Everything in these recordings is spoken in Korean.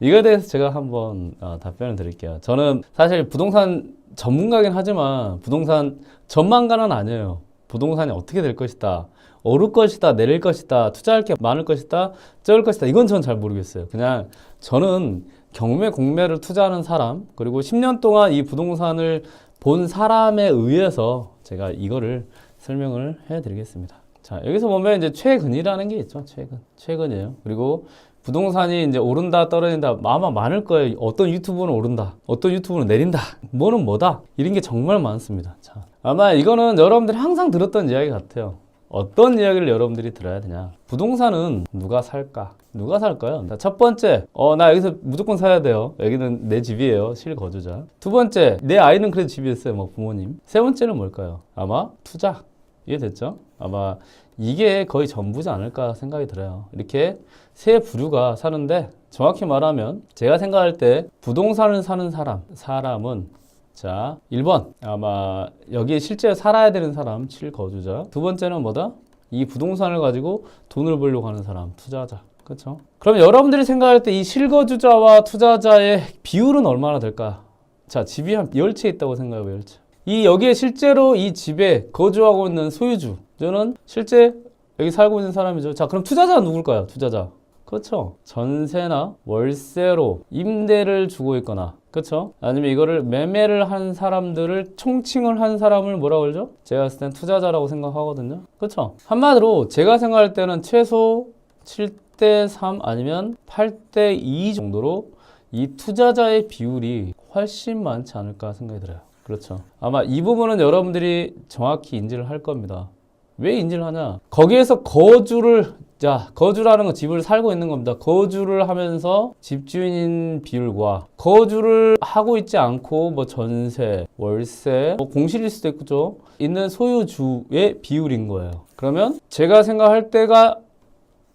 이거에 대해서 제가 한번 어, 답변을 드릴게요. 저는 사실 부동산 전문가긴 하지만 부동산 전망가는 아니에요. 부동산이 어떻게 될 것이다. 오를 것이다, 내릴 것이다, 투자할 게 많을 것이다, 적을 것이다. 이건 저는 잘 모르겠어요. 그냥 저는 경매 공매를 투자하는 사람, 그리고 10년 동안 이 부동산을 본 사람에 의해서 제가 이거를 설명을 해 드리겠습니다. 자, 여기서 보면 이제 최근이라는 게 있죠. 최근. 최근이에요. 그리고 부동산이 이제 오른다, 떨어진다. 아마 많을 거예요. 어떤 유튜브는 오른다. 어떤 유튜브는 내린다. 뭐는 뭐다. 이런 게 정말 많습니다. 자, 아마 이거는 여러분들이 항상 들었던 이야기 같아요. 어떤 이야기를 여러분들이 들어야 되냐. 부동산은 누가 살까? 누가 살까요? 자, 첫 번째, 어, 나 여기서 무조건 사야 돼요. 여기는 내 집이에요. 실거주자. 두 번째, 내 아이는 그래도 집이 있어요. 뭐 부모님. 세 번째는 뭘까요? 아마 투자. 이해됐죠? 아마 이게 거의 전부지 않을까 생각이 들어요. 이렇게 세 부류가 사는데 정확히 말하면 제가 생각할 때 부동산을 사는 사람, 사람은 자, 1번. 아마 여기에 실제 살아야 되는 사람, 실거주자. 두 번째는 뭐다? 이 부동산을 가지고 돈을 벌려고 하는 사람, 투자자. 그렇죠? 그럼 여러분들이 생각할 때 이 실거주자와 투자자의 비율은 얼마나 될까? 자, 집이 한 10채 있다고 생각해요, 10채. 이 여기에 실제로 이 집에 거주하고 있는 소유주, 저는 실제 여기 살고 있는 사람이죠. 자, 그럼 투자자는 누굴까요? 투자자. 그렇죠. 전세나 월세로 임대를 주고 있거나, 그렇죠? 아니면 이거를 매매를 한 사람들을 총칭을 한 사람을 뭐라고 그러죠? 제가 봤을 땐 투자자라고 생각하거든요. 그렇죠? 한마디로 제가 생각할 때는 최소 7대 3 아니면 8대 2 정도로 이 투자자의 비율이 훨씬 많지 않을까 생각이 들어요. 그렇죠. 아마 이 부분은 여러분들이 정확히 인지를 할 겁니다. 왜 인지를 하냐? 거기에서 거주를 자 거주라는 건 집을 살고 있는 겁니다. 거주를 하면서 집주인 비율과 거주를 하고 있지 않고 뭐 전세, 월세, 뭐 공실일 수도 있죠. 있는 소유주의 비율인 거예요. 그러면 제가 생각할 때가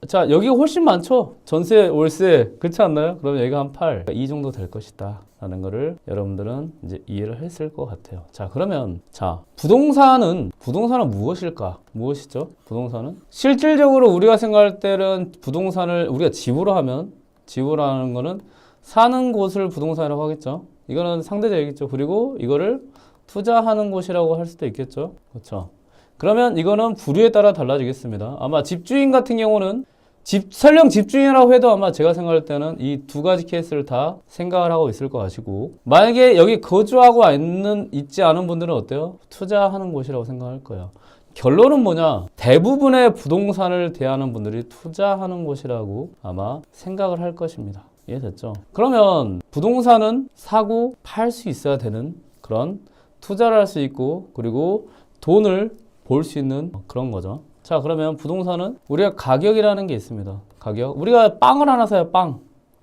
자 여기가 훨씬 많죠. 전세, 월세 그렇지 않나요? 그러면 여기가 한 8, 이 정도 될 것이다. 라는 거를 여러분들은 이제 이해를 했을 것 같아요. 자, 그러면 자, 부동산은 부동산은 무엇일까? 무엇이죠? 부동산은 실질적으로 우리가 생각할 때는 부동산을 우리가 집으로 하면 집으로 하는 거는 사는 곳을 부동산이라고 하겠죠. 이거는 상대적 얘기죠. 그리고 이거를 투자하는 곳이라고 할 수도 있겠죠. 그렇죠. 그러면 이거는 부류에 따라 달라지겠습니다. 아마 집주인 같은 경우는 집, 설령 집주인이라고 해도 아마 제가 생각할 때는 이 두 가지 케이스를 다 생각을 하고 있을 것 같시고 만약에 여기 거주하고 있는, 있지 않은 분들은 어때요? 투자하는 곳이라고 생각할 거예요. 결론은 뭐냐? 대부분의 부동산을 대하는 분들이 투자하는 곳이라고 아마 생각을 할 것입니다. 이해됐죠? 그러면 부동산은 사고 팔 수 있어야 되는 그런 투자를 할 수 있고 그리고 돈을 벌수 있는 그런 거죠. 자, 그러면 부동산은 우리가 가격이라는 게 있습니다. 가격. 우리가 빵을 하나 사요, 빵.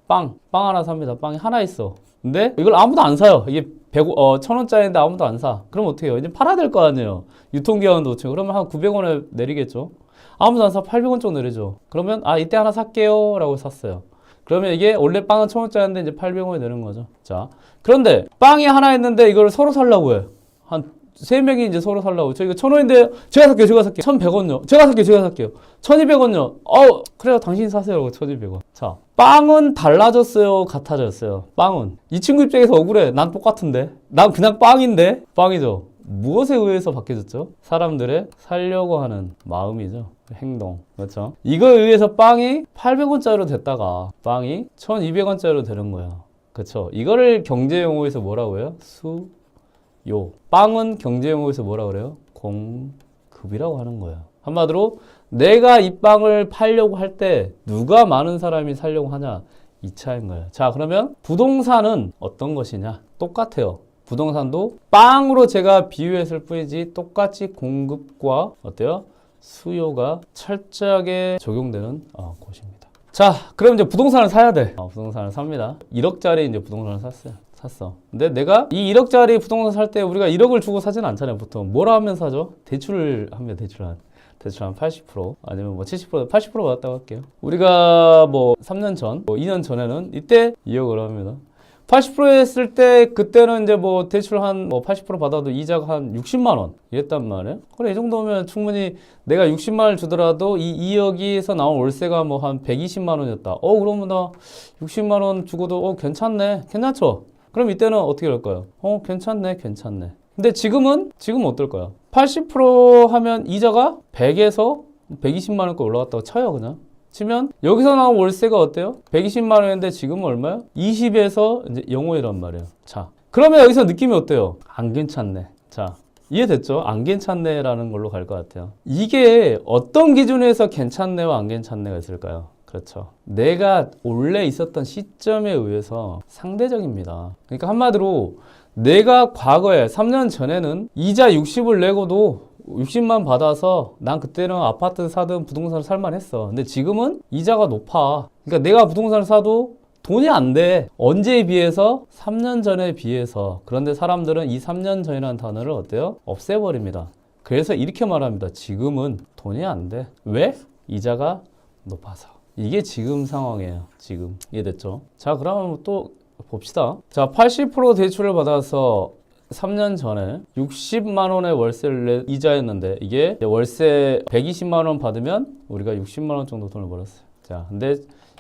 빵. 빵 하나 삽니다. 빵이 하나 있어. 근데 이걸 아무도 안 사요. 이게 100, 어, 1000원짜리인데 아무도 안 사. 그럼 어떻게 해요? 이제 팔아야 될 거 아니에요. 유통기한도 그렇죠. 그러면 한 900원에 내리겠죠. 아무도 안 사. 800원 정도 내리죠. 그러면 아, 이때 하나 살게요. 라고 샀어요. 그러면 이게 원래 빵은 1000원짜리인데 이제 800원이 되는 거죠. 자. 그런데 빵이 하나 있는데 이걸 서로 살라고 해. 한 세 명이 이제 서로 살라고. 저 이거 천 원인데 제가 살게요. 제가 살게요. 천백 원요. 제가 살게요. 제가 살게요. 천이백 원요. 어, 그래요. 당신이 사세요. 천이백 원. 자, 빵은 달라졌어요. 같아졌어요. 빵은 이 친구 입장에서 억울해. 난 똑같은데. 난 그냥 빵인데. 빵이죠. 무엇에 의해서 바뀌어졌죠? 사람들의 살려고 하는 마음이죠. 행동. 그렇죠? 이거에 의해서 빵이 800원짜리로 됐다가 빵이 1200원짜리로 되는 거예요. 그렇죠? 이거를 경제 용어에서 뭐라고 해요? 수 요. 빵은 경제 용어에서 뭐라 그래요? 공급이라고 하는 거예요. 한마디로 내가 이 빵을 팔려고 할 때 누가 많은 사람이 살려고 하냐 이 차인 거예요. 자, 그러면 부동산은 어떤 것이냐? 똑같아요. 부동산도 빵으로 제가 비유했을 뿐이지 똑같이 공급과 어때요? 수요가 철저하게 적용되는 어, 곳입니다. 자, 그럼 이제 부동산을 사야 돼. 어, 부동산을 삽니다. 1억짜리 이제 부동산을 샀어요. 샀어. 근데 내가 이 1억짜리 부동산 살 때 우리가 1억을 주고 사지는 않잖아요, 보통. 뭐라 하면 사죠? 대출을 하면 대출 한. 대출 한 80% 아니면 뭐 70% 80% 받았다고 할게요. 우리가 뭐 3년 전, 뭐 2년 전에는 이때 2억을 합니다. 80% 했을 때 그때는 이제 뭐 대출 한 뭐 80% 받아도 이자가 한 60만 원 이랬단 말이에요. 그래 이 정도면 충분히 내가 60만 원을 주더라도 이 2억에서 나온 월세가 뭐 한 120만 원이었다. 어 그러면 나 60만 원 주고도 어 괜찮네. 괜찮죠? 그럼 이때는 어떻게 할까요? 어 괜찮네. 괜찮네. 근데 지금은 지금 어떨까요? 80% 하면 이자가 100에서 120만 원까지 올라갔다고 쳐요, 그냥. 치면 여기서 나온 월세가 어때요? 120만 원인데 지금은 얼마요? 20에서 이제 0호이란 말이에요. 자, 그러면 여기서 느낌이 어때요? 안 괜찮네. 자, 이해됐죠? 안 괜찮네라는 걸로 갈 것 같아요. 이게 어떤 기준에서 괜찮네와 안 괜찮네가 있을까요? 그렇죠. 내가 원래 있었던 시점에 의해서 상대적입니다. 그러니까 한마디로 내가 과거에 3년 전에는 이자 60을 내고도 60만 받아서 난 그때는 아파트 사든 부동산을 살만 했어. 근데 지금은 이자가 높아. 그러니까 내가 부동산을 사도 돈이 안 돼. 언제에 비해서? 3년 전에 비해서. 그런데 사람들은 이 3년 전이라는 단어를 어때요? 없애버립니다. 그래서 이렇게 말합니다. 지금은 돈이 안 돼. 왜? 이자가 높아서. 이게 지금 상황이에요. 지금. 이해됐죠? 자, 그러면 또 봅시다. 자, 80% 대출을 받아서 3년 전에 60만 원의 월세를 내 이자였는데 이게 월세 120만 원 받으면 우리가 60만 원 정도 돈을 벌었어요. 자, 근데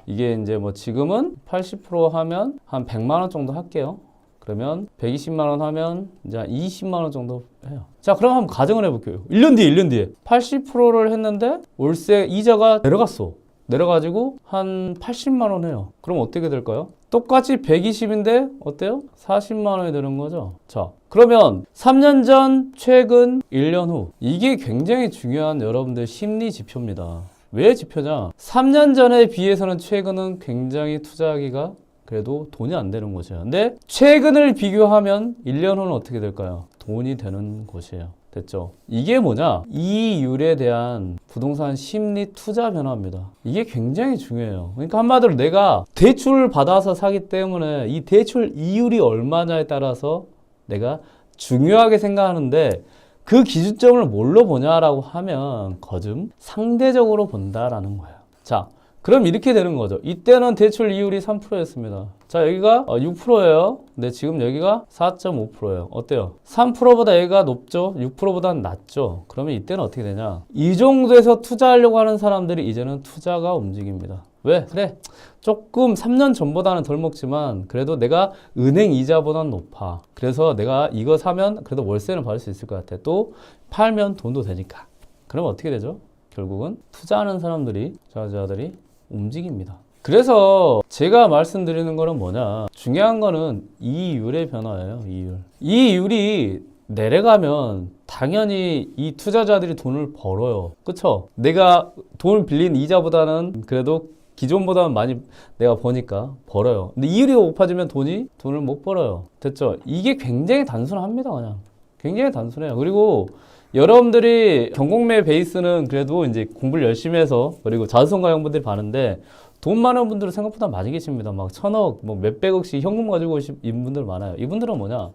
이게 이제 뭐 지금은 80% 하면 한 100만 원 정도 할게요. 그러면 120만 원 하면 이제 한 20만 원 정도 해요. 자, 그럼 한번 가정을 해 볼게요. 1년 뒤에, 1년 뒤에 80%를 했는데 월세 이자가 내려갔어. 내려가지고 한 80만 원 해요. 그럼 어떻게 될까요? 똑같이 120인데 어때요? 40만 원이 되는 거죠. 자, 그러면 3년 전, 최근, 1년 후 이게 굉장히 중요한 여러분들 심리 지표입니다. 왜 지표냐? 3년 전에 비해서는 최근은 굉장히 투자하기가 그래도 돈이 안 되는 곳이에요. 근데 최근을 비교하면 1년 후는 어떻게 될까요? 돈이 되는 곳이에요. 됐죠? 이게 뭐냐? 이율에 대한 부동산 심리 투자 변화입니다. 이게 굉장히 중요해요. 그러니까 한마디로 내가 대출을 받아서 사기 때문에 이 대출 이율이 얼마냐에 따라서 내가 중요하게 생각하는데 그 기준점을 뭘로 보냐라고 하면 거즘 상대적으로 본다라는 거예요. 자, 그럼 이렇게 되는 거죠. 이때는 대출 이율이 3%였습니다. 자, 여기가 6%예요. 근데 지금 여기가 4.5%예요. 어때요? 3%보다 여기가 높죠? 6%보다는 낮죠? 그러면 이때는 어떻게 되냐? 이 정도에서 투자하려고 하는 사람들이 이제는 투자가 움직입니다. 왜? 그래. 조금 3년 전보다는 덜 먹지만 그래도 내가 은행 이자보다는 높아. 그래서 내가 이거 사면 그래도 월세는 받을 수 있을 것 같아. 또 팔면 돈도 되니까. 그러면 어떻게 되죠? 결국은 투자하는 사람들이, 투자자들이 움직입니다. 그래서 제가 말씀드리는 거는 뭐냐. 중요한 거는 이율의 변화예요. 이율. 이율이 내려가면 당연히 이 투자자들이 돈을 벌어요. 그쵸? 내가 돈을 빌린 이자보다는 그래도 기존보다는 많이 내가 버니까 벌어요. 근데 이율이 높아지면 돈이 돈을 못 벌어요. 됐죠? 이게 굉장히 단순합니다. 그냥. 굉장히 단순해요. 그리고 여러분들이 경공매 베이스는 그래도 이제 공부를 열심히 해서 그리고 자수성가 형분들이 많은데 돈 많은 분들은 생각보다 많이 계십니다. 막 천억, 뭐 몇백억씩 현금 가지고 오신 분들 많아요. 이분들은 뭐냐?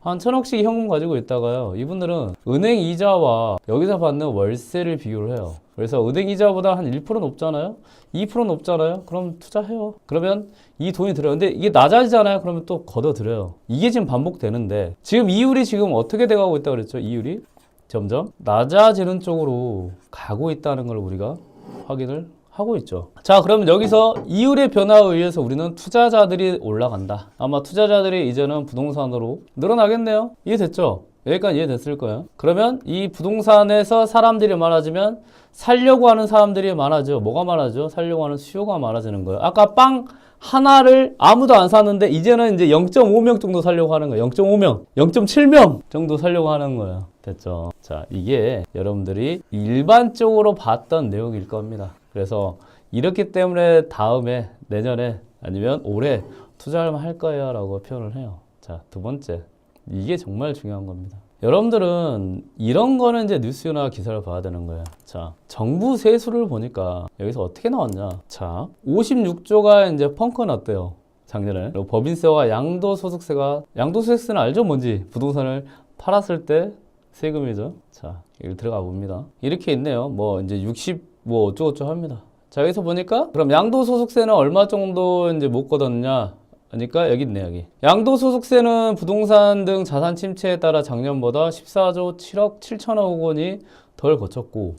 한 천억씩 현금 가지고 있다가요. 이분들은 은행 이자와 여기서 받는 월세를 비교를 해요. 그래서 은행 이자보다 한 1% 높잖아요? 2% 높잖아요? 그럼 투자해요. 그러면 이 돈이 들어요. 근데 이게 낮아지잖아요? 그러면 또 걷어들여요. 이게 지금 반복되는데 지금 이율이 지금 어떻게 돼가고 있다고 그랬죠? 이율이 점점 낮아지는 쪽으로 가고 있다는 걸 우리가 확인을 하고 있죠. 자, 그러면 여기서 이율의 변화에 의해서 우리는 투자자들이 올라간다. 아마 투자자들이 이제는 부동산으로 늘어나겠네요. 이해됐죠? 여기까지 이해됐을 거예요. 그러면 이 부동산에서 사람들이 많아지면 살려고 하는 사람들이 많아져. 뭐가 많아져? 살려고 하는 수요가 많아지는 거예요. 아까 빵 하나를 아무도 안 샀는데 이제는 이제 0.5명 정도 살려고 하는 거예요. 0.5명, 0.7명 정도 살려고 하는 거예요. 됐죠? 자, 이게 여러분들이 일반적으로 봤던 내용일 겁니다. 그래서 이렇기 때문에 다음에 내년에 아니면 올해 투자를 할 거예요 라고 표현을 해요. 자, 두 번째. 이게 정말 중요한 겁니다. 여러분들은 이런 거는 이제 뉴스나 기사를 봐야 되는 거예요. 자, 정부 세수를 보니까 여기서 어떻게 나왔냐? 자, 56조가 이제 펑크 났대요. 작년에. 법인세와 양도소득세가, 양도소득세는 알죠? 뭔지. 부동산을 팔았을 때 세금이죠. 자, 여기 들어가 봅니다. 이렇게 있네요. 뭐, 이제 60, 뭐, 어쩌고저쩌고 합니다. 자, 여기서 보니까, 그럼 양도소득세는 얼마 정도 이제 못 걷었냐? 그러니까 여기 있네 여기. 양도소득세는 부동산 등 자산 침체에 따라 작년보다 14조 7억 7천억 원이 덜 거쳤고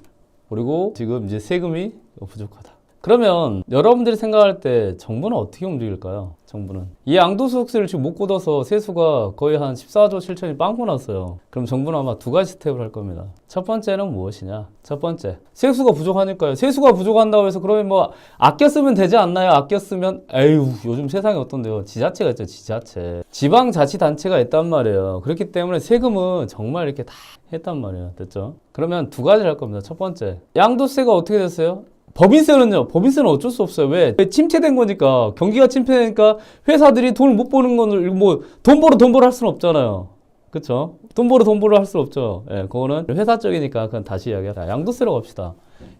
그리고 지금 이제 세금이 부족하다. 그러면 여러분들이 생각할 때 정부는 어떻게 움직일까요? 정부는 이 양도소득세를 지금 못 걷어서 세수가 거의 한 14조 7천이 빵꾸 났어요. 그럼 정부는 아마 두 가지 스텝을 할 겁니다. 첫 번째는 무엇이냐? 첫 번째 세수가 부족하니까요. 세수가 부족한다고 해서 그러면 뭐 아껴 쓰면 되지 않나요? 아껴 쓰면 에휴 요즘 세상이 어떤데요? 지자체가 있죠 지자체 지방자치단체가 있단 말이에요. 그렇기 때문에 세금은 정말 이렇게 다 했단 말이에요. 됐죠? 그러면 두 가지를 할 겁니다. 첫 번째 양도세가 어떻게 됐어요? 법인세는요, 법인세는 어쩔 수 없어요. 왜? 왜 침체된 거니까. 경기가 침체되니까 회사들이 돈을 못 버는 거는, 뭐, 돈 벌어 돈 벌어 할 수는 없잖아요. 그쵸? 돈 벌어 돈 벌어 할 수 없죠. 예, 그거는 회사 쪽이니까 그건 다시 이야기하자. 양도세로 갑시다.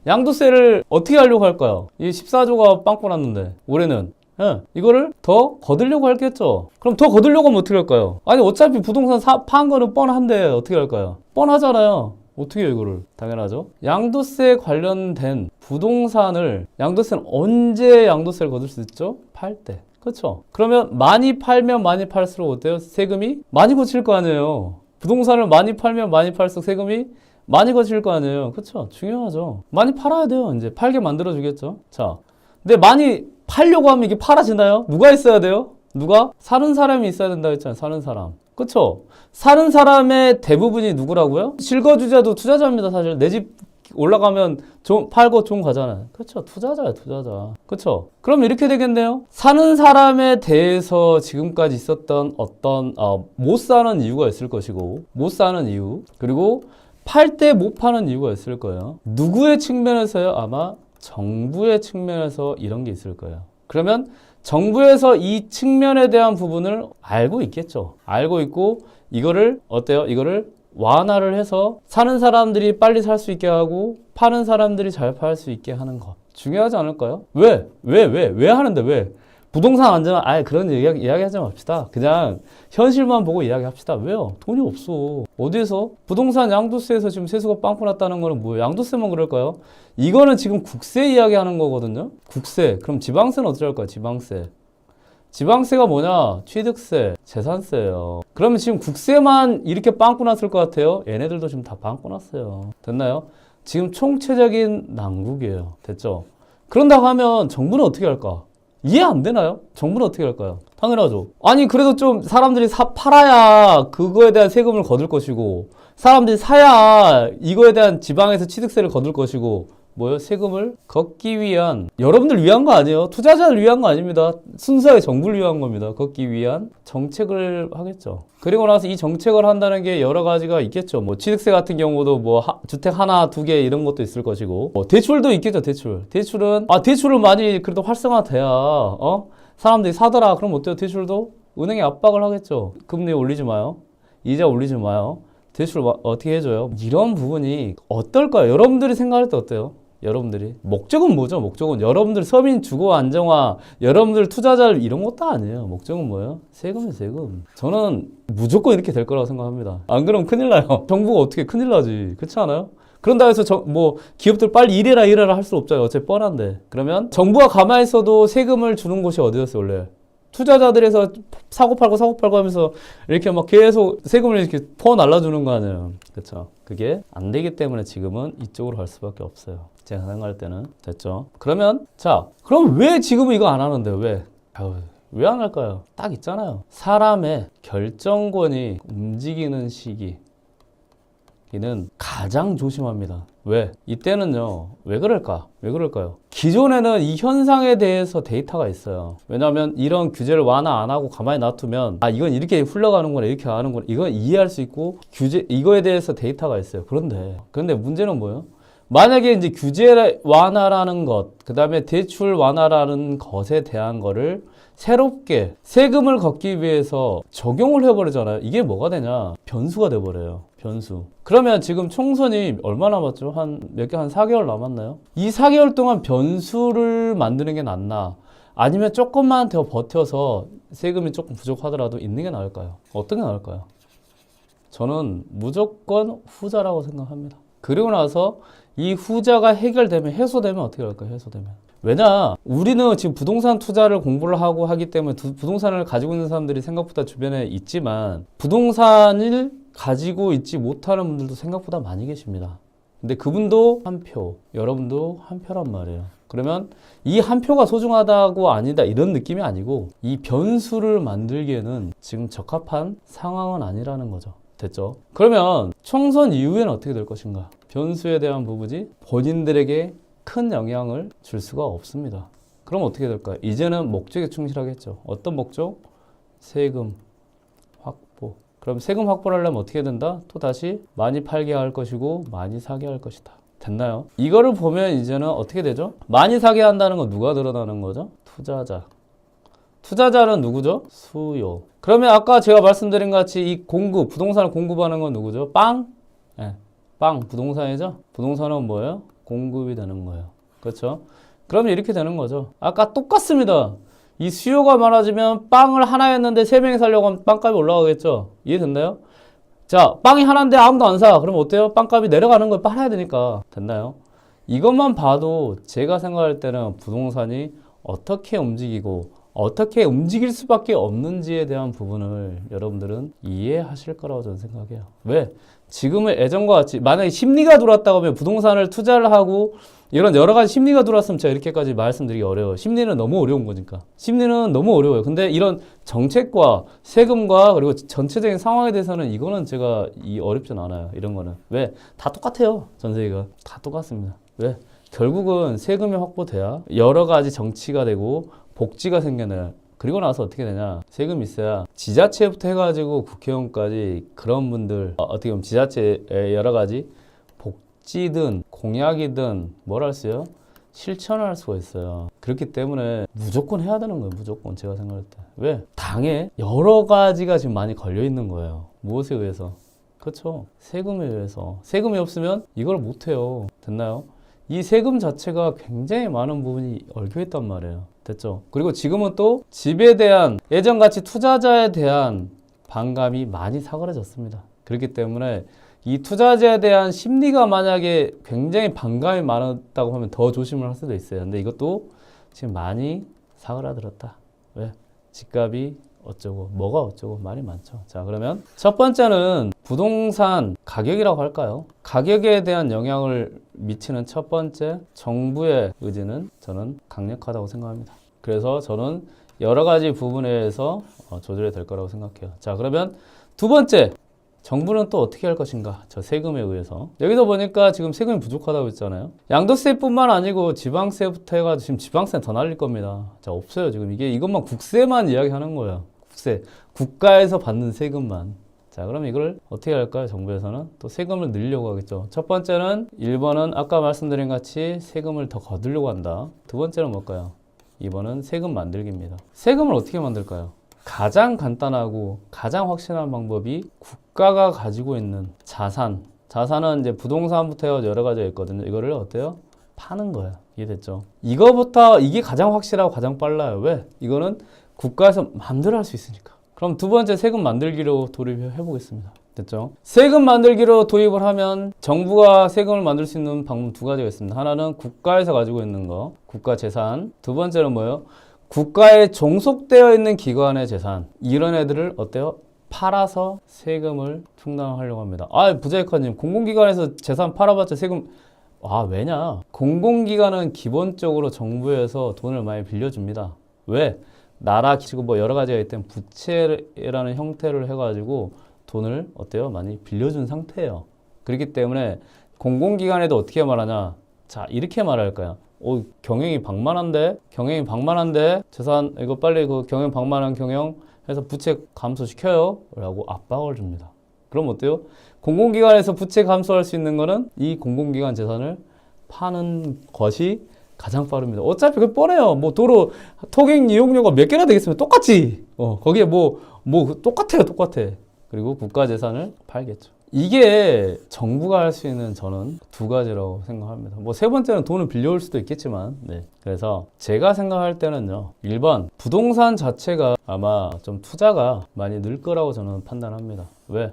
양도세를 어떻게 하려고 할까요? 이 14조가 빵꾸 났는데, 올해는. 예, 이거를 더 거두려고 할겠죠. 그럼 더 거두려고 하면 어떻게 할까요? 아니, 어차피 부동산 사, 파는 거는 뻔한데, 어떻게 할까요? 뻔하잖아요. 어떻게 이거를? 당연하죠. 양도세 관련된 부동산을 양도세는 언제 양도세를 거둘 수 있죠? 팔 때. 그렇죠. 그러면 많이 팔면 많이 팔수록 어때요? 세금이 많이 거칠 거 아니에요. 부동산을 많이 팔면 많이 팔수록 세금이 많이 거칠 거 아니에요. 그렇죠. 중요하죠. 많이 팔아야 돼요. 이제 팔게 만들어 주겠죠. 자. 근데 많이 팔려고 하면 이게 팔아지나요? 누가 있어야 돼요? 누가? 사는 사람이 있어야 된다 했잖아요. 사는 사람. 그쵸? 사는 사람의 대부분이 누구라고요? 실거주자도 투자자입니다, 사실. 내 집 올라가면 좀 팔고 좀 가잖아요. 그쵸? 투자자야, 투자자. 그쵸? 그럼 이렇게 되겠네요. 사는 사람에 대해서 지금까지 있었던 어떤, 어, 못 사는 이유가 있을 것이고, 못 사는 이유, 그리고 팔 때 못 파는 이유가 있을 거예요. 누구의 측면에서요? 아마 정부의 측면에서 이런 게 있을 거예요. 그러면 정부에서 이 측면에 대한 부분을 알고 있겠죠. 알고 있고 이거를 어때요? 이거를 완화를 해서 사는 사람들이 빨리 살 수 있게 하고 파는 사람들이 잘 팔 수 있게 하는 것 중요하지 않을까요? 왜? 왜? 왜? 왜 하는데 왜? 부동산 안전한 아예 그런 이야기, 이야기하지 맙시다. 그냥 현실만 보고 이야기합시다. 왜요? 돈이 없어. 어디에서? 부동산 양도세에서 지금 세수가 빵꾸 났다는 거는 뭐예요? 양도세만 그럴까요? 이거는 지금 국세 이야기하는 거거든요. 국세. 그럼 지방세는 어떻게 할까요? 지방세. 지방세가 뭐냐? 취득세, 재산세예요. 그러면 지금 국세만 이렇게 빵꾸 났을 것 같아요? 얘네들도 지금 다 빵꾸 났어요. 됐나요? 지금 총체적인 난국이에요. 됐죠? 그런다고 하면 정부는 어떻게 할까? 이해 안 되나요? 정부는 어떻게 할까요? 당연하죠. 아니, 그래도 좀 사람들이 사, 팔아야 그거에 대한 세금을 거둘 것이고, 사람들이 사야 이거에 대한 지방에서 취득세를 거둘 것이고, 뭐요? 세금을 걷기 위한, 여러분들 위한 거 아니에요? 투자자를 위한 거 아닙니다. 순수하게 정부를 위한 겁니다. 걷기 위한 정책을 하겠죠. 그리고 나서 이 정책을 한다는 게 여러 가지가 있겠죠. 뭐 취득세 같은 경우도 뭐 하- 주택 하나, 두 개 이런 것도 있을 것이고, 뭐 대출도 있겠죠, 대출. 대출은, 아, 대출을 많이 그래도 활성화돼야, 어? 사람들이 사더라. 그럼 어때요? 대출도? 은행에 압박을 하겠죠. 금리 올리지 마요. 이자 올리지 마요. 대출 와- 어떻게 해줘요? 이런 부분이 어떨까요? 여러분들이 생각할 때 어때요? 여러분들이 목적은 뭐죠? 목적은 여러분들 서민 주거 안정화, 여러분들 투자자 이런 것도 아니에요. 목적은 뭐예요? 세금이 세금. 저는 무조건 이렇게 될 거라고 생각합니다. 안 그러면 큰일 나요. 정부가 어떻게 큰일 나지? 그렇지 않아요? 그런다 해서 저, 뭐 기업들 빨리 일해라 일해라 할 수 없잖아요. 어차피 뻔한데. 그러면 정부가 가만히 있어도 세금을 주는 곳이 어디였어요 원래? 투자자들에서 사고 팔고 사고 팔고 하면서 이렇게 막 계속 세금을 이렇게 퍼 날라주는 거 아니에요. 그렇죠? 그게 안 되기 때문에 지금은 이쪽으로 갈 수밖에 없어요. 제가 생각할 때는 됐죠. 그러면 자, 그럼 왜 지금은 이거 안 하는데 왜? 왜안 할까요? 딱 있잖아요. 사람의 결정권이 움직이는 시기. 이는 가장 조심합니다. 왜? 이때는요, 왜 그럴까? 왜 그럴까요? 기존에는 이 현상에 대해서 데이터가 있어요. 왜냐하면 이런 규제를 완화 안 하고 가만히 놔두면, 아, 이건 이렇게 흘러가는구나, 이렇게 하는구나, 이건 이해할 수 있고, 규제, 이거에 대해서 데이터가 있어요. 그런데, 그런데 문제는 뭐예요? 만약에 이제 규제 완화라는 것, 그 다음에 대출 완화라는 것에 대한 거를 새롭게 세금을 걷기 위해서 적용을 해버리잖아요. 이게 뭐가 되냐? 변수가 돼버려요. 변수. 그러면 지금 총선이 얼마 남았죠? 한 몇 개, 한 4개월 남았나요? 이 4개월 동안 변수를 만드는 게 낫나? 아니면 조금만 더 버텨서 세금이 조금 부족하더라도 있는 게 나을까요? 어떤 게 나을까요? 저는 무조건 후자라고 생각합니다. 그리고 나서 이 후자가 해결되면 해소되면 어떻게 할까요? 해소되면 왜냐? 우리는 지금 부동산 투자를 공부를 하고 하기 때문에 두- 부동산을 가지고 있는 사람들이 생각보다 주변에 있지만 부동산을 가지고 있지 못하는 분들도 생각보다 많이 계십니다. 근데 그분도 한 표, 여러분도 한 표란 말이에요. 그러면 이 한 표가 소중하다고 아니다 이런 느낌이 아니고 이 변수를 만들기에는 지금 적합한 상황은 아니라는 거죠. 됐죠? 그러면 총선 이후에는 어떻게 될 것인가? 변수에 대한 부분이 본인들에게 큰 영향을 줄 수가 없습니다. 그럼 어떻게 될까요? 이제는 목적에 충실하겠죠. 어떤 목적? 세금 확보. 그럼 세금 확보를 하려면 어떻게 된다? 또 다시 많이 팔게 할 것이고 많이 사게 할 것이다. 됐나요? 이거를 보면 이제는 어떻게 되죠? 많이 사게 한다는 건 누가 드러나는 거죠? 투자자. 투자자는 누구죠? 수요. 그러면 아까 제가 말씀드린 것 같이 이 공급, 부동산을 공급하는 건 누구죠? 빵? 예, 빵, 부동산이죠? 부동산은 뭐예요? 공급이 되는 거예요. 그렇죠? 그러면 이렇게 되는 거죠. 아까 똑같습니다. 이 수요가 많아지면 빵을 하나 했는데 세 명이 사려고 하면 빵값이 올라가겠죠? 이해됐나요? 자, 빵이 하나인데 아무도 안 사. 그럼 어때요? 빵값이 내려가는 걸 팔아야 되니까. 됐나요? 이것만 봐도 제가 생각할 때는 부동산이 어떻게 움직이고 어떻게 움직일 수밖에 없는지에 대한 부분을 여러분들은 이해하실 거라고 저는 생각해요. 왜? 지금의 예전과 같이 만약에 심리가 들어왔다고 하면 부동산을 투자를 하고 이런 여러 가지 심리가 들어왔으면 제가 이렇게까지 말씀드리기 어려워요. 심리는 너무 어려운 거니까. 심리는 너무 어려워요. 근데 이런 정책과 세금과 그리고 전체적인 상황에 대해서는 이거는 제가 이 어렵진 않아요. 이런 거는. 왜? 다 똑같아요. 전 세계가. 다 똑같습니다. 왜? 결국은 세금이 확보돼야 여러 가지 정치가 되고 복지가 생겨나요. 그리고 나서 어떻게 되냐? 세금 있어야 지자체부터 해가지고 국회의원까지 그런 분들 어, 어떻게 보면 지자체의 여러 가지 복지든 공약이든 뭘 할 수요? 실천을 할 수가 있어요. 그렇기 때문에 무조건 해야 되는 거예요. 무조건 제가 생각할 때. 왜? 당에 여러 가지가 지금 많이 걸려 있는 거예요. 무엇에 의해서? 그렇죠. 세금에 의해서. 세금이 없으면 이걸 못 해요. 됐나요? 이 세금 자체가 굉장히 많은 부분이 얽혀 있단 말이에요. 됐죠? 그리고 지금은 또 집에 대한 예전같이 투자자에 대한 반감이 많이 사그라졌습니다. 그렇기 때문에 이 투자자에 대한 심리가 만약에 굉장히 반감이 많았다고 하면 더 조심을 할 수도 있어요. 근데 이것도 지금 많이 사그라들었다. 왜? 집값이 어쩌고 뭐가 어쩌고 말이 많죠. 자 그러면 첫 번째는 부동산 가격이라고 할까요? 가격에 대한 영향을 미치는 첫 번째 정부의 의지는 저는 강력하다고 생각합니다. 그래서 저는 여러 가지 부분에서 어, 조절이 될 거라고 생각해요. 자 그러면 두 번째 정부는 또 어떻게 할 것인가? 저 세금에 의해서. 여기서 보니까 지금 세금이 부족하다고 했잖아요. 양도세뿐만 아니고 지방세부터 해가지고 지금 지방세 더 날릴 겁니다. 자, 없어요. 지금 이게 이것만 국세만 이야기하는 거예요. 국세. 국가에서 받는 세금만. 자, 그럼 이걸 어떻게 할까요? 정부에서는 또 세금을 늘리려고 하겠죠. 첫 번째는 1번은 아까 말씀드린 같이 세금을 더 거두려고 한다. 두 번째는 뭘까요? 2번은 세금 만들기입니다. 세금을 어떻게 만들까요? 가장 간단하고 가장 확실한 방법이 국가가 가지고 있는 자산. 자산은 이제 부동산부터 여러 가지가 있거든요. 이거를 어때요? 파는 거예요. 이해됐죠? 이거부터 이게 가장 확실하고 가장 빨라요. 왜? 이거는 국가에서 마음대로 할 수 있으니까. 그럼 두 번째 세금 만들기로 돌입해 보겠습니다. 됐죠? 세금 만들기로 도입을 하면 정부가 세금을 만들 수 있는 방법 두 가지가 있습니다. 하나는 국가에서 가지고 있는 거, 국가 재산. 두 번째는 뭐예요? 국가에 종속되어 있는 기관의 재산. 이런 애들을 어때요? 팔아서 세금을 충당하려고 합니다. 아, 부자이커님, 공공기관에서 재산 팔아봤자 세금, 아, 왜냐? 공공기관은 기본적으로 정부에서 돈을 많이 빌려줍니다. 왜? 나라 기고 뭐 여러 가지가 때문에 부채라는 형태를 해가지고 돈을 어때요? 많이 빌려준 상태예요. 그렇기 때문에 공공기관에도 어떻게 말하냐? 자, 이렇게 말할까요? 오, 경영이 방만한데? 경영이 방만한데? 재산, 이거 빨리 그 경영 방만한 경영 해서 부채 감소시켜요? 라고 압박을 줍니다. 그럼 어때요? 공공기관에서 부채 감소할 수 있는 거는 이 공공기관 재산을 파는 것이 가장 빠릅니다. 어차피 그 뻔해요. 뭐 도로 통행 이용료가 몇 개나 되겠으면 똑같지. 어, 거기에 뭐, 뭐 똑같아요. 똑같아. 그리고 국가 재산을 팔겠죠. 이게 정부가 할 수 있는 저는 두 가지라고 생각합니다. 뭐 세 번째는 돈을 빌려올 수도 있겠지만, 네. 그래서 제가 생각할 때는요, 1번, 부동산 자체가 아마 좀 투자가 많이 늘 거라고 저는 판단합니다. 왜?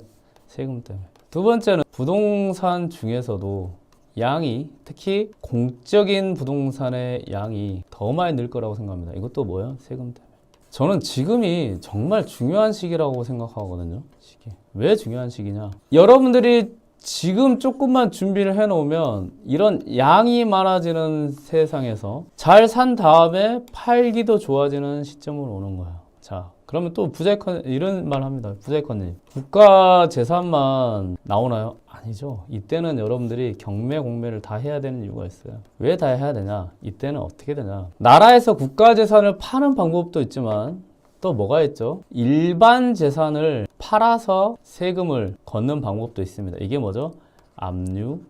세금 때문에. 두 번째는 부동산 중에서도 양이 특히 공적인 부동산의 양이 더 많이 늘 거라고 생각합니다. 이것도 뭐예요? 세금 때문에. 저는 지금이 정말 중요한 시기라고 생각하거든요. 시기. 왜 중요한 시기냐? 여러분들이 지금 조금만 준비를 해 놓으면 이런 양이 많아지는 세상에서 잘 산 다음에 팔기도 좋아지는 시점으로 오는 거예요. 자, 그러면 또 부자이컨 이런 말 합니다. 부자이컨님. 국가 재산만 나오나요? 아니죠. 이때는 여러분들이 경매 공매를 다 해야 되는 이유가 있어요. 왜 다 해야 되냐? 이때는 어떻게 되냐? 나라에서 국가 재산을 파는 방법도 있지만 또 뭐가 있죠? 일반 재산을 팔아서 세금을 걷는 방법도 있습니다. 이게 뭐죠? 압류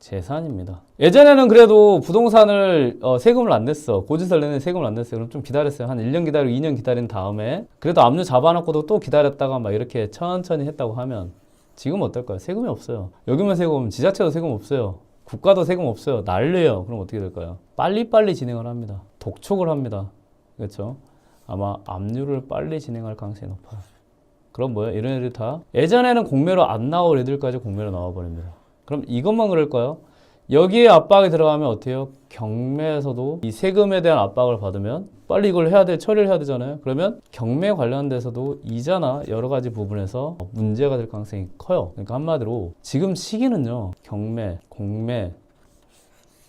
재산입니다. 예전에는 그래도 부동산을 어, 세금을 안 냈어. 고지서를 내는 세금을 안 냈어요. 그럼 좀 기다렸어요. 한 1년 기다리고 2년 기다린 다음에 그래도 압류 잡아놓고도 또 기다렸다가 막 이렇게 천천히 했다고 하면 지금 어떨까요? 세금이 없어요. 여기만 세금, 지자체도 세금 없어요. 국가도 세금 없어요. 난리예요. 그럼 어떻게 될까요? 빨리빨리 진행을 합니다. 독촉을 합니다. 그렇죠? 아마 압류를 빨리 진행할 가능성이 높아요. 그럼 뭐예요? 이런 애들 다 예전에는 공매로 안 나올 애들까지 공매로 나와 버립니다. 그럼 이것만 그럴까요? 여기에 압박이 들어가면 어때요? 경매에서도 이 세금에 대한 압박을 받으면 빨리 이걸 해야 돼, 처리를 해야 되잖아요. 그러면 경매 관련돼서도 이자나 여러 가지 부분에서 문제가 될 가능성이 커요. 그러니까 한마디로 지금 시기는요, 경매, 공매,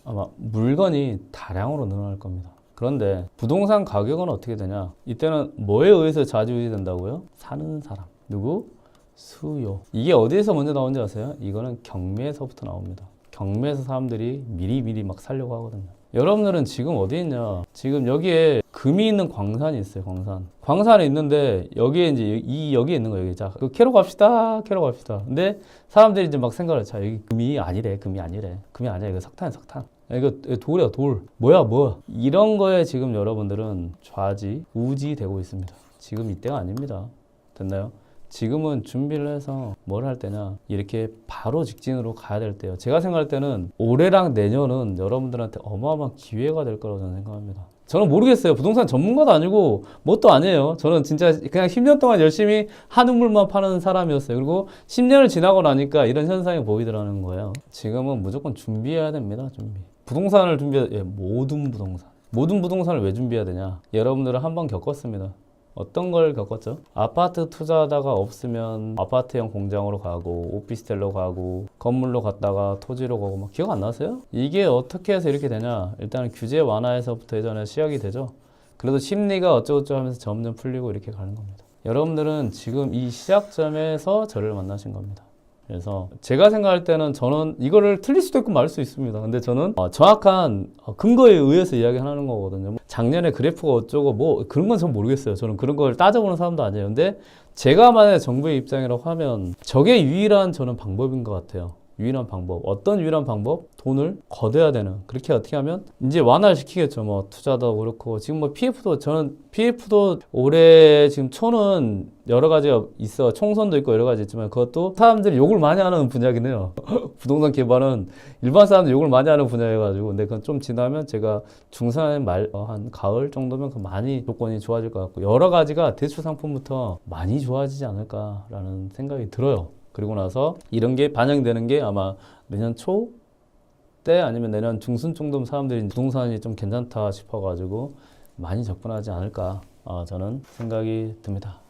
아마 물건이 다량으로 늘어날 겁니다. 그런데 부동산 가격은 어떻게 되냐? 이때는 뭐에 의해서 좌지우지 된다고요? 사는 사람. 누구? 수요. 이게 어디에서 먼저 나온지 아세요? 이거는 경매에서부터 나옵니다. 경매에서 사람들이 미리미리 막 살려고 하거든요. 여러분들은 지금 어디 있냐? 지금 여기에 금이 있는 광산이 있어요, 광산. 광산이 있는데 여기에 이제 이 여기에 있는 거예요, 여기. 자, 그 캐러 갑시다. 캐러 갑시다. 근데 사람들이 이제 막 생각을 해. 자, 여기 금이 아니래. 금이 아니래. 금이 아니야. 이거 석탄, 석탄. 야, 이거 돌이야, 돌. 뭐야, 뭐야. 이런 거에 지금 여러분들은 좌지, 우지 되고 있습니다. 지금 이때가 아닙니다. 됐나요? 지금은 준비를 해서 뭘 할 때냐 이렇게 바로 직진으로 가야 될 때요. 제가 생각할 때는 올해랑 내년은 여러분들한테 어마어마한 기회가 될 거라고 저는 생각합니다. 저는 모르겠어요. 부동산 전문가도 아니고 뭣도 아니에요. 저는 진짜 그냥 10년 동안 열심히 한우물만 파는 사람이었어요. 그리고 10년을 지나고 나니까 이런 현상이 보이더라는 거예요. 지금은 무조건 준비해야 됩니다. 준비. 부동산을 준비해 예, 모든 부동산. 모든 부동산을 왜 준비해야 되냐? 여러분들은 한번 겪었습니다. 어떤 걸 겪었죠? 아파트 투자하다가 없으면 아파트형 공장으로 가고 오피스텔로 가고 건물로 갔다가 토지로 가고 막 기억 안 나세요? 이게 어떻게 해서 이렇게 되냐? 일단 규제 완화에서부터 예전에 시작이 되죠. 그래도 심리가 어쩌고저쩌고 하면서 점점 풀리고 이렇게 가는 겁니다. 여러분들은 지금 이 시작점에서 저를 만나신 겁니다. 그래서 제가 생각할 때는 저는 이거를 틀릴 수도 있고 말 수 있습니다. 근데 저는 어, 정확한 어, 근거에 의해서 이야기하는 거거든요. 작년에 그래프가 어쩌고 뭐 그런 건 전 모르겠어요. 저는 그런 걸 따져보는 사람도 아니에요. 근데 제가 만약 정부의 입장이라고 하면 저게 유일한 저는 방법인 것 같아요. 유일한 방법. 어떤 유일한 방법? 돈을 걷어야 되는. 그렇게 어떻게 하면 이제 완화를 시키겠죠. 뭐 투자도 그렇고 지금 뭐 PF도 저는 PF도 올해 지금 초는 여러 가지가 있어. 총선도 있고 여러 가지 있지만 그것도 사람들이 욕을 많이 하는 분야긴 해요. 부동산 개발은 일반 사람들 욕을 많이 하는 분야여가지고 근데 그건 좀 지나면 제가 중산 말 어, 한 가을 정도면 그 많이 조건이 좋아질 것 같고 여러 가지가 대출 상품부터 많이 좋아지지 않을까라는 생각이 들어요. 그리고 나서 이런 게 반영되는 게 아마 내년 초 때 아니면 내년 중순 정도면 사람들이 부동산이 좀 괜찮다 싶어가지고 많이 접근하지 않을까 어, 저는 생각이 듭니다.